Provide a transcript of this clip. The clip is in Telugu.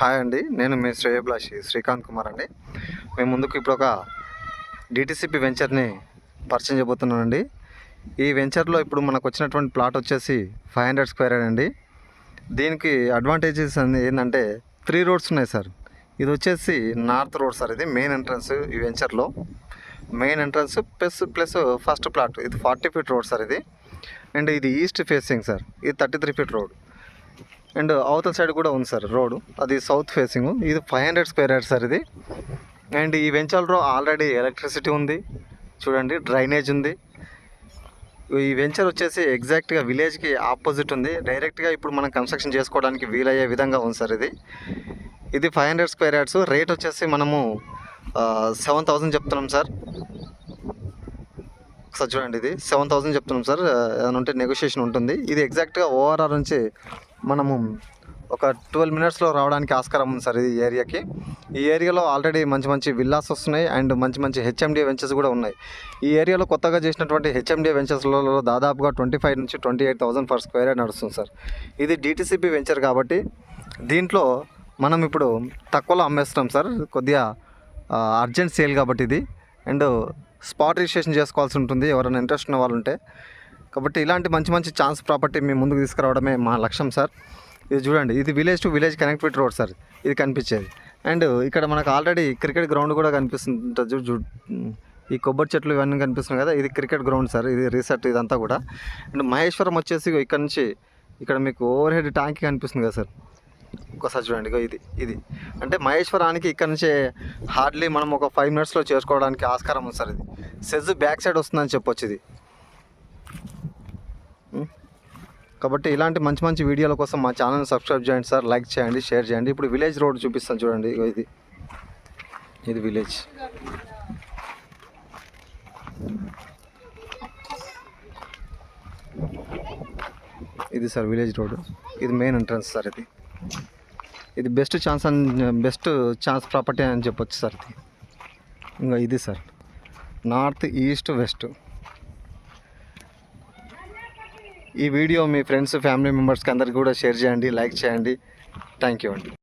హాయ్ అండి. నేను మీ శ్రేయభిలాషి శ్రీకాంత్ కుమార్ అండి. మేము ముందుకు ఇప్పుడు ఒక డిటిసిపి వెంచర్ని పరిచయం చేయబోతున్నానండి. ఈ వెంచర్లో ఇప్పుడు మనకు వచ్చినటువంటి ప్లాట్ వచ్చేసి ఫైవ్ హండ్రెడ్ స్క్వేర్ అండి. దీనికి అడ్వాంటేజెస్ ఏంటంటే త్రీ రోడ్స్ ఉన్నాయి సార్. ఇది వచ్చేసి నార్త్ రోడ్ సార్ ఇది మెయిన్ ఎంట్రన్స్ ఈ వెంచర్లో. Main entrance plus plus first plot ఇది ఫార్టీ ఫీట్ రోడ్ సార్ ఇది. అండ్ ఇది ఈస్ట్ ఫేసింగ్ సార్ ఇది thirty three feet road. And అవతల సైడ్ కూడా ఉంది సార్ రోడ్ అది సౌత్ ఫేసింగ్ ఇది five hundred square yard sir ఇది. అండ్ ఈ వెంచర్లో ఆల్రెడీ ఎలక్ట్రిసిటీ ఉంది. చూడండి డ్రైనేజ్ ఉంది. ఈ వెంచర్ వచ్చేసి ఎగ్జాక్ట్గా విలేజ్కి ఆపోజిట్ ఉంది. డైరెక్ట్గా ఇప్పుడు మనం కన్స్ట్రక్షన్ చేసుకోవడానికి వీలయ్యే విధంగా ఉంది సార్ ఇది. ఇది five hundred square yards rate వచ్చేసి మనము సెవెన్ థౌజండ్ చెప్తున్నాం సార్. సార్ చూడండి ఇది. సెవెన్ థౌజండ్ చెప్తున్నాం సార్. ఏదైనా ఉంటే నెగోషియేషన్ ఉంటుంది. ఇది ఎగ్జాక్ట్గా ఓఆర్ఆర్ నుంచి మనము ఒక ట్వెల్వ్ మినిట్స్లో రావడానికి ఆస్కారం ఉంది సార్ ఈ ఏరియాకి. ఈ ఏరియాలో ఆల్రెడీ మంచి మంచి విల్లాస్ వస్తున్నాయి అండ్ మంచి మంచి హెచ్ఎండి వెంచర్స్ కూడా ఉన్నాయి. ఈ ఏరియాలో కొత్తగా చేసినటువంటి హెచ్ఎండి వెంచర్స్లలో దాదాపుగా ట్వంటీ ఫైవ్ నుంచి twenty eight thousand per square yard నడుస్తుంది సార్. ఇది డిటీసీపీ వెంచర్ కాబట్టి దీంట్లో మనం ఇప్పుడు తక్కువలో అమ్మేస్తున్నాం సార్. కొద్దిగా అర్జెంట్ సేల్ కాబట్టి ఇది. అండ్ స్పాట్ రిజిస్ట్రేషన్ చేసుకోవాల్సి ఉంటుంది ఎవరైనా ఇంట్రెస్ట్ ఉన్న వాళ్ళు ఉంటే కాబట్టి ఇలాంటి మంచి మంచి ఛాన్స్ ప్రాపర్టీ మేము ముందుకు తీసుకురావడమే మా లక్ష్యం సార్ ఇది చూడండి ఇది village to village connectivity road sir ఇది కనిపించేది. అండ్ ఇక్కడ మనకు ఆల్రెడీ క్రికెట్ గ్రౌండ్ కూడా కనిపిస్తుంది చూ ఈ కొబ్బరి చెట్లు ఇవన్నీ కనిపిస్తున్నాయి కదా ఇది క్రికెట్ గ్రౌండ్ సార్ ఇది రీసెర్ట్ ఇదంతా కూడా. అండ్ మహేశ్వరం వచ్చేసి ఇక్కడ నుంచి ఇక్కడ మీకు ఓవర్ హెడ్ ట్యాంక్ కనిపిస్తుంది కదా సార్ ఒకసారి చూడండి ఇది ఇది. అంటే మహేశ్వరానికి ఇక్కడ నుంచి హార్డ్లీ మనం ఒక ఫైవ్ మినిట్స్లో చేసుకోవడానికి ఆస్కారం ఉంది సార్ ఇది. సెజ్ బ్యాక్ సైడ్ వస్తుందని చెప్పొచ్చు ఇది. కాబట్టి ఇలాంటి మంచి మంచి వీడియోల కోసం మా ఛానల్ని సబ్స్క్రైబ్ చేయండి సార్ లైక్ చేయండి షేర్ చేయండి. ఇప్పుడు విలేజ్ రోడ్ చూపిస్తాను చూడండి ఇది. ఇది విలేజ్. ఇది సార్ విలేజ్ రోడ్. ఇది మెయిన్ ఎంట్రన్స్ సార్ ఇది. ఇది బెస్ట్ ఛాన్స్ అని బెస్ట్ ఛాన్స్ ప్రాపర్టీ అని చెప్పొచ్చు సార్ ఇది. ఇంకా ఇది సార్. నార్త్ ఈస్ట్ వెస్ట్ ఈ వీడియో మీ ఫ్రెండ్స్ ఫ్యామిలీ మెంబర్స్కి అందరికి కూడా షేర్ చేయండి లైక్ చేయండి. థ్యాంక్ యూ అండి.